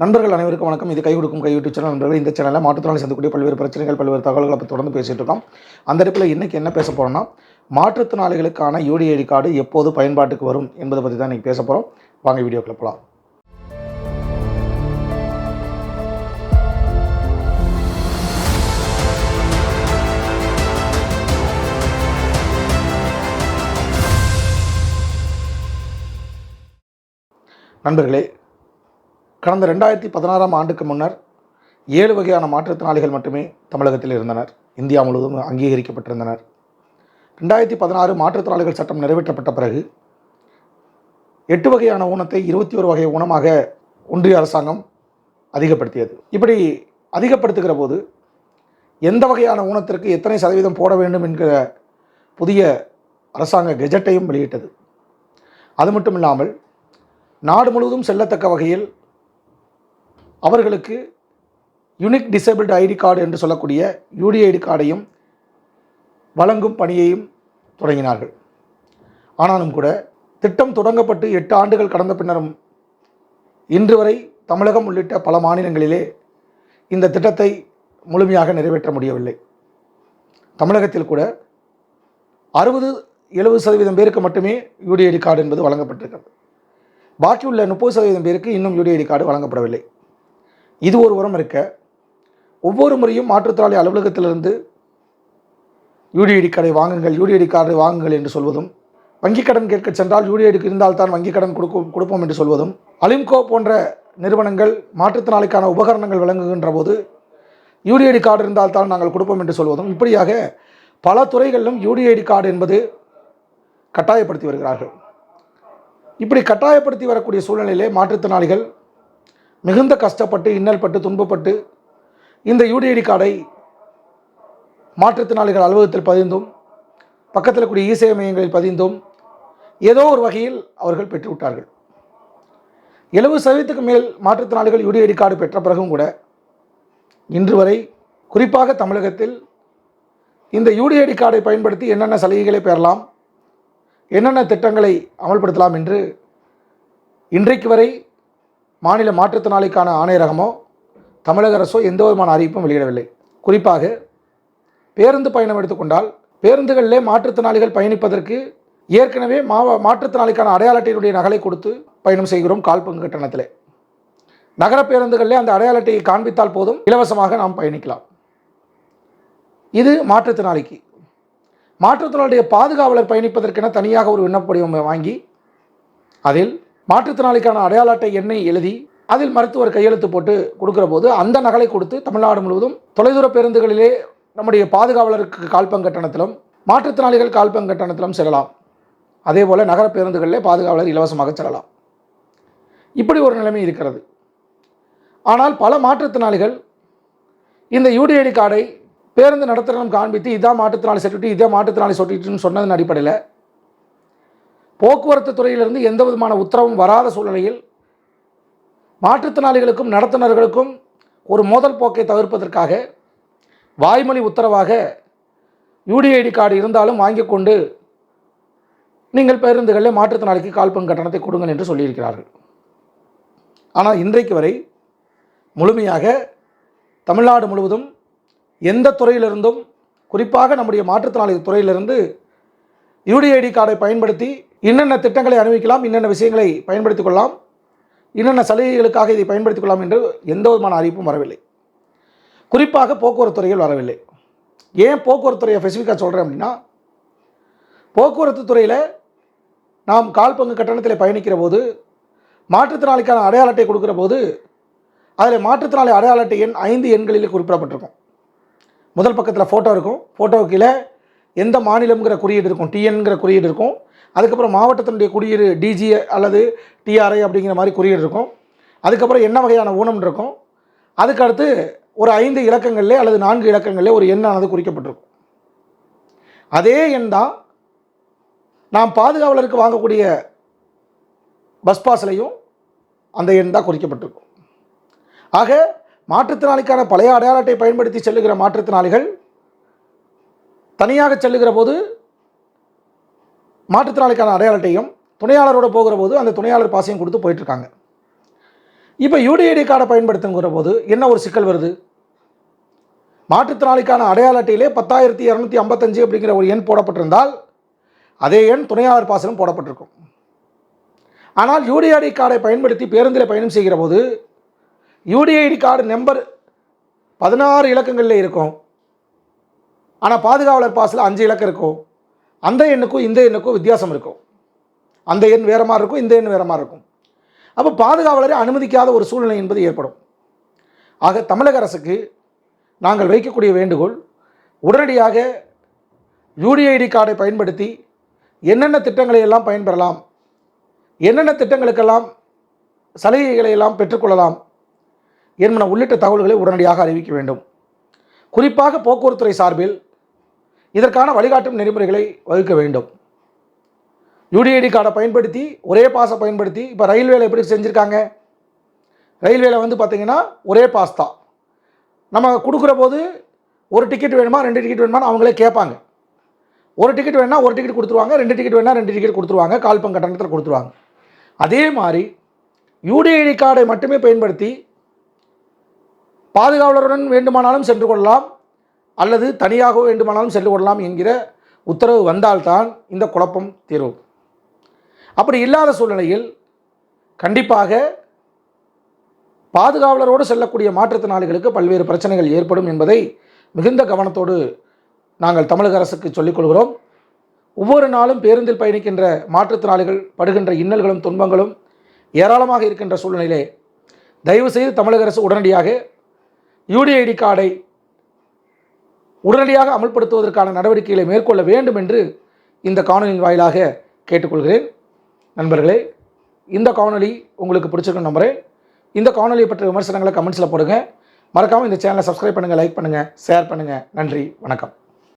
நண்பர்கள் அனைவருக்கும் வணக்கம். இது கை கொடுக்கும் கை யூடியூப் சேனல் நண்பர்கள். இந்த சேனலில் மாற்றுத்திறனாளி சந்திக்கக்கூடிய பல்வேறு பிரச்சனைகள் பல்வேறு தகவல்களை பற்றி தொடர்ந்து பேசிட்டு இருக்கோம். அந்த இடத்துல இன்றைக்கி என்ன பேச போகிறோம்னா மாற்றுத்திறனாளிகளுக்கான யூடிஐடி கார்டு எப்போது பயன்பாட்டுக்கு வரும் என்பதை பற்றி தான் இன்றைக்கி பேச போகிறோம் வாங்க வீடியோக்குள்ள போகலாம் நண்பர்களே கடந்த ரெண்டாயிரத்தி பதினாறாம் ஆண்டுக்கு முன்னர் ஏழு வகையான மாற்றுத்திறனாளிகள் மட்டுமே தமிழகத்தில் இருந்தனர். இந்தியா முழுவதும் அங்கீகரிக்கப்பட்டிருந்தனர். ரெண்டாயிரத்தி பதினாறு மாற்றுத்திறனாளிகள் சட்டம் நிறைவேற்றப்பட்ட பிறகு எட்டு வகையான ஊனத்தை இருபத்தி ஒரு வகை ஊனமாக ஒன்றிய அரசாங்கம் அதிகப்படுத்தியது. இப்படி அதிகப்படுத்துகிற போது எந்த வகையான ஊனத்திற்கு எத்தனை சதவீதம் போட வேண்டும் என்கிற புதிய அரசாங்க கெஜெட்டையும் வெளியிட்டது. அது மட்டும் இல்லாமல் நாடு முழுவதும் செல்லத்தக்க வகையில் அவர்களுக்கு யுனிக் டிசேபிள்டு ஐடி கார்டு என்று சொல்லக்கூடிய யூடிஐடி கார்டையும் வழங்கும் பணியையும் தொடங்கினார்கள். ஆனாலும் கூட திட்டம் தொடங்கப்பட்டு எட்டு ஆண்டுகள் கடந்த பின்னரும் இன்று வரை தமிழகம் உள்ளிட்ட பல மாநிலங்களிலே இந்த திட்டத்தை முழுமையாக நிறைவேற்ற முடியவில்லை. தமிழகத்தில் கூட அறுபது எழுபது சதவீதம் பேருக்கு மட்டுமே யூடிஐடி கார்டு என்பது வழங்கப்பட்டிருக்கிறது. பாக்கியுள்ள முப்பது சதவீதம் பேருக்கு இன்னும் யூடிஐடி கார்டு வழங்கப்படவில்லை. இது ஒரு உரம் இருக்க. ஒவ்வொரு முறையும் மாற்றுத்திறனாளி அலுவலகத்திலிருந்து யூடிஐடி கார்டை வாங்குங்கள் யூடிஐடி கார்டை வாங்குங்கள் என்று சொல்வதும் வங்கிக் கடன் கேட்க சென்றால் யூடிஐடிக்கு இருந்தால் தான் வங்கிக் கடன் கொடுக்கும் கொடுப்போம் என்று சொல்வதும் அலிம்கோ போன்ற நிறுவனங்கள் மாற்றுத்திறனாளிக்கான உபகரணங்கள் வழங்குகின்ற போது யூடிஐடி கார்டு இருந்தால் தான் நாங்கள் கொடுப்போம் என்று சொல்வதும் இப்படியாக பல துறைகளிலும் யூடிஐடி கார்டு என்பது கட்டாயப்படுத்தி வருகிறார்கள். இப்படி கட்டாயப்படுத்தி வரக்கூடிய சூழ்நிலையிலே மாற்றுத்திறனாளிகள் மிகுந்த கஷ்டப்பட்டு இன்னல்பட்டு துன்பப்பட்டு இந்த யூடிஐடி கார்டை மாற்றுத்திறனாளிகள் அலுவலகத்தில் பதிந்தும் பக்கத்தில் கூடிய இசை மையங்களில் பதிந்தும் ஏதோ ஒரு வகையில் அவர்கள் பெற்றுவிட்டார்கள் எழுபது சதவீதத்துக்கு மேல் மாற்றுத்திறனாளிகள் யூடிஐடி கார்டு பெற்ற பிறகும் கூட இன்று வரை குறிப்பாக தமிழகத்தில் இந்த யூடிஐடி கார்டை பயன்படுத்தி என்னென்ன சலுகைகளை பெறலாம் என்னென்ன திட்டங்களை அமல்படுத்தலாம் என்று இன்றைக்கு வரை மாநில மாற்றுத்திறனாளிக்கான ஆணையரகமோ தமிழக அரசோ எந்த விதமான அறிவிப்பும் வெளியிடவில்லை. குறிப்பாக பேருந்து பயணம் எடுத்துக்கொண்டால் பேருந்துகளிலே மாற்றுத்திறனாளிகள் பயணிப்பதற்கு ஏற்கனவே மாவ மாற்றுத்திறனாளிக்கான அடையாள அட்டையினுடைய நகலை கொடுத்து பயணம் செய்கிறோம் கால் பங்கு கட்டணத்தில். நகர பேருந்துகளிலே அந்த அடையாள அட்டையை காண்பித்தால் போதும் இலவசமாக நாம் பயணிக்கலாம். இது மாற்றுத்திறனாளிக்கு. மாற்றுத்திறனாளிய பாதுகாவலர் பயணிப்பதற்கென தனியாக ஒரு விண்ணப்ப வாங்கி அதில் மாற்றுத்திறனாளிக்கான அடையாள அட்டை எண்ணை எழுதி அதில் மருத்துவர் கையெழுத்து போட்டு கொடுக்குற போது அந்த நகலை கொடுத்து தமிழ்நாடு முழுவதும் தொலைதூர பேருந்துகளிலே நம்முடைய பாதுகாவலருக்கு கால்பங்கு கட்டணத்திலும் மாற்றுத்திறனாளிகள் கால்பங்கட்டணத்திலும் செல்லலாம். அதே போல் நகர பேருந்துகளிலே பாதுகாவலர் இலவசமாக செல்லலாம். இப்படி ஒரு நிலைமை இருக்கிறது. ஆனால் பல மாற்றுத்திறனாளிகள் இந்த யூடிஐடி கார்டை பேருந்து நடத்துகிறனும் காண்பித்து இதான் மாற்றுத்திறனாளி சர்டிஃபிகேட் இதே மாற்றுத்திறனாளி சர்டிஃபிகேட்னு சொன்னதன் அடிப்படையில் போக்குவரத்து துறையிலிருந்து எந்த விதமான உத்தரவும் வராத சூழ்நிலையில் மாற்றுத்திறனாளிகளுக்கும் நடத்துனர்களுக்கும் ஒரு மோதல் போக்கை தவிர்ப்பதற்காக வாய்மொழி உத்தரவாக யூடிஐடி கார்டு இருந்தாலும் வாங்கி கொண்டு நீங்கள் பேருந்துகளில் மாற்றுத்திறனாளிக்கு கால்பங்கு கட்டணத்தை கொடுங்கள் என்று சொல்லியிருக்கிறார்கள். ஆனால் இன்றைக்கு வரை முழுமையாக தமிழ்நாடு முழுவதும் எந்த துறையிலிருந்தும் குறிப்பாக நம்முடைய மாற்றுத்திறனாளி துறையிலிருந்து யூடிஐடி கார்டை பயன்படுத்தி என்னென்ன திட்டங்களை அனுபவிக்கலாம் என்னென்ன விஷயங்களை பயன்படுத்திக் கொள்ளலாம் என்னென்ன சலுகைகளுக்காக இதை பயன்படுத்திக் கொள்ளலாம் என்று எந்த விதமான அறிவிப்பும் வரவில்லை. குறிப்பாக போக்குவரத்து துறையில் வரவில்லை. ஏன் போக்குவரத்து துறையை ஸ்பெசிஃபிக்காக சொல்கிறேன் அப்படின்னா போக்குவரத்து துறையில் நாம் கால் பங்கு கட்டணத்தில் பயணிக்கிற போது மாற்றுத்திறனாளிக்கான அடையாள அட்டை கொடுக்குற போது அதில் மாற்றுத்திறனாளி அடையாள அட்டை எண் ஐந்து எண்களில் குறிப்பிடப்பட்டிருக்கும். முதல் பக்கத்தில் ஃபோட்டோ இருக்கும். ஃபோட்டோ கீழே எந்த மாநிலம்ங்கிற குறியீடு இருக்கும் டிஎன்கிற குறியீடு இருக்கும். அதுக்கப்புறம் மாவட்டத்தினுடைய குறியீடு டிஜி அல்லது டிஆர்ஐ அப்படிங்கிற மாதிரி குறியீடு இருக்கும். அதுக்கப்புறம் என்ன வகையான ஊனம் இருக்கும். அதுக்கு அடுத்து ஒரு ஐந்து இலக்கங்கள்லே அல்லது நான்கு இலக்கங்கள்லே ஒரு எண்ணானது குறிக்கப்பட்டிருக்கும். அதே எண் தான் நாம் பாதுகாவலருக்கு வாங்கக்கூடிய பஸ் பாஸ்லையும் அந்த எண் தான் குறிக்கப்பட்டிருக்கும். ஆக மாற்றுத்திறனாளிக்கான பழைய அடையாளத்தை பயன்படுத்தி செல்லுகிற மாற்றுத்திறனாளிகள் தனியாக செல்லுகிற போது மாற்றுத்திறனாளிக்கான அடையாள அட்டையும் துணையாளரோட போகிற போது அந்த துணையாளர் பாசையும் கொடுத்து போயிட்டுருக்காங்க. இப்போ யூடிஐடி கார்டை பயன்படுத்துங்கிற போது என்ன ஒரு சிக்கல் வருது? மாற்றுத்திறனாளிக்கான அடையாள அட்டையிலே பத்தாயிரத்தி இரநூத்தி ஐம்பத்தஞ்சு அப்படிங்கிற ஒரு எண் போடப்பட்டிருந்தால் அதே எண் துணையாளர் பாசனம் போடப்பட்டிருக்கும். ஆனால் யூடிஐடி கார்டை பயன்படுத்தி பேருந்தில் பயணம் செய்கிற போது யூடிஐடி கார்டு நம்பர் பதினாறு இலக்கங்களில் இருக்கும். ஆனால் பாதுகாவலர் பாஸில் அஞ்சு இலக்கம் இருக்கும் அந்த எண்ணுக்கும் இந்த எண்ணுக்கும் வித்தியாசம் இருக்கும் அந்த எண் வேறு மாதிரி இருக்கும் இந்த எண் வேறு மாதிரி இருக்கும். அப்போ பாதுகாவலரை அனுமதிக்காத ஒரு சூழ்நிலை என்பது ஏற்படும். ஆக தமிழக அரசுக்கு நாங்கள் வைக்கக்கூடிய வேண்டுகோள் உடனடியாக யூடிஐடி கார்டை பயன்படுத்தி என்னென்ன திட்டங்களை எல்லாம் பயன்பெறலாம் என்னென்ன திட்டங்களுக்கெல்லாம் சலுகைகளை எல்லாம் பெற்றுக்கொள்ளலாம் என்பன உள்ளிட்ட தகவல்களை உடனடியாக அறிவிக்க வேண்டும். குறிப்பாக போக்குவரத்துறை சார்பில் இதற்கான வழிகாட்டும் நெறிமுறைகளை வகுக்க வேண்டும். யூடிஐடி கார்டை பயன்படுத்தி ஒரே பாஸை பயன்படுத்தி இப்போ ரயில்வேல எப்படி செஞ்சுருக்காங்க? ரயில்வேல வந்து பார்த்திங்கன்னா ஒரே பாஸ் தான். நம்ம கொடுக்குற போது ஒரு டிக்கெட் வேணுமா ரெண்டு டிக்கெட் வேணுமான்னு அவங்களே கேட்பாங்க. ஒரு டிக்கெட் வேணால் ஒரு டிக்கெட் கொடுத்துருவாங்க ரெண்டு டிக்கெட் வேணால் ரெண்டு டிக்கெட் கொடுத்துருவாங்க கால்பம் கட்டணத்தில் கொடுத்துருவாங்க. அதே மாதிரி யூடிஐடி கார்டை மட்டுமே பயன்படுத்தி பாதுகாவலருடன் வேண்டுமானாலும் சென்று கொள்ளலாம். அல்லது தனியாக வேண்டுமானாலும் சென்று கொள்ளலாம் என்கிற உத்தரவு வந்தால்தான் இந்த குழப்பம் தீரும். அப்படி இல்லாத சூழ்நிலையில் கண்டிப்பாக பாதுகாவலரோடு செல்லக்கூடிய மாற்றுத்திறனாளிகளுக்கு பல்வேறு பிரச்சனைகள் ஏற்படும் என்பதை மிகுந்த கவனத்தோடு நாங்கள் தமிழக அரசுக்கு சொல்லிக்கொள்கிறோம் ஒவ்வொரு நாளும் பேருந்தில் பயணிக்கின்ற மாற்றுத்திறனாளிகள் படுகின்ற இன்னல்களும் துன்பங்களும் ஏராளமாக இருக்கின்ற சூழ்நிலையிலே தயவுசெய்து தமிழக அரசு உடனடியாக யூடிஐடி கார்டை உடனடியாக அமல்படுத்துவதற்கான நடவடிக்கைகளை மேற்கொள்ள வேண்டும் என்று இந்த காணொலியின் வாயிலாக கேட்டுக்கொள்கிறேன். நண்பர்களே இந்த காணொலி உங்களுக்கு பிடிச்சிருக்கும் நம்புகிறேன் இந்த காணொலியை பற்றிய விமர்சனங்களை கமெண்ட்ஸில் போடுங்க. மறக்காமல் இந்த சேனலை சப்ஸ்கிரைப் பண்ணுங்கள் லைக் பண்ணுங்கள் ஷேர் பண்ணுங்கள் நன்றி வணக்கம்.